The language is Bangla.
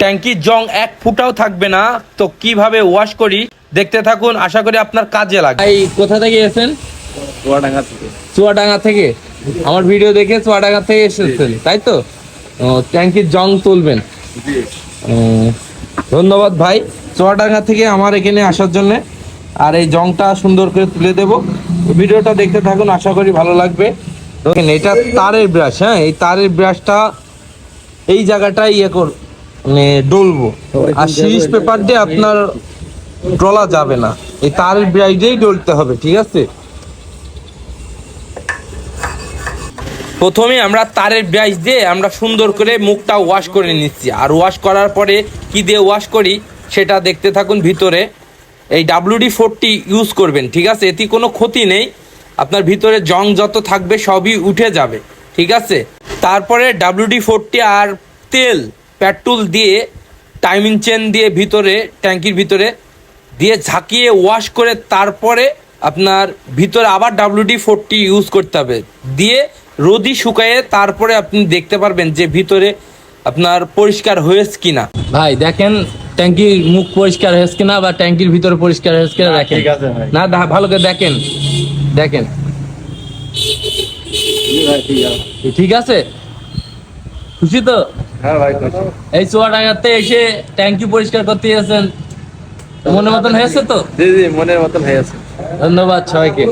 ট্যাঙ্কির জং এক ফুটাও থাকবে না। তো কীভাবে ওয়াশ করি? দেখতে থাকুন আশা করি আপনার কাজে লাগবে। এই কোথা থেকে এসেছেন? চুয়াডাঙ্গা থেকে। চুয়াডাঙ্গা থেকে? আমার ভিডিও দেখে চুয়াডাঙ্গা থেকে এসেছেন তাই তো? ও, ট্যাঙ্কির জং তুলবেন। ধন্যবাদ ভাই। চুয়াডাঙ্গা থেকে আমার এখানে আসার জন্য। আর এই জংটা সুন্দর করে তুলে দেব। ভিডিওটা দেখতে থাকুন আশা করি ভালো লাগবে। দেখেন এটা তারের ব্রাশ হ্যাঁ? এই তারের ব্রাশটা এই জায়গাটাই ইয়ে কর মানে ডলবো। আর সিরিজ পেপার দিয়ে আপনার ডলা যাবে না। এই ব্রাশ দিয়েই ডলতে হবে, ঠিক আছে? প্রথমে আমরা তারের ব্রাশ দিয়ে আমরা সুন্দর করে মুখটা ওয়াশ করে নিচ্ছি। আর ওয়াশ করার পরে কি দিয়ে ওয়াশ করি, সেটা দেখতে থাকুন ভিতরে। এই ডাব্লিউডি ফোরটি ইউজ করবেন, ঠিক আছে? এতে কোনো ক্ষতি নেই। আপনার ভিতরে জং যত থাকবে, সবই উঠে যাবে, ঠিক আছে? তারপরে ডাব্লিউডি ফোরটি আর তেল। পেট্রোল দিয়ে টাইমিং চেন দিয়ে ভিতরে ট্যাঙ্কির ভিতরে দিয়ে ঝাঁকিয়ে ওয়াশ করে তারপরে আপনার ভিতরে আবার ডাব্লিউডি ফোরটি ইউজ করতে হবে। দিয়ে রোদি শুকায়ে তারপরে আপনি দেখতে পারবেন যে ভিতরে আপনার পরিষ্কার হয়েছে কিনা। ভাই দেখেন ট্যাঙ্কির মুখ পরিষ্কার হয়েছে কিনা বা ট্যাঙ্কির ভিতরে পরিষ্কার হয়েছে কিনা দেখেন। ঠিক আছে না ভালো করে দেখেন। দেখেন। ঠিক আছে? খুশি তো। এই চুয়াডাঙ্গাতে এসে ট্যাঙ্কি পরিষ্কার করতে গেছেন মনের মতন হয়েছে তো? জি জি মনের মতন হয়েছে ধন্যবাদ সবাইকে।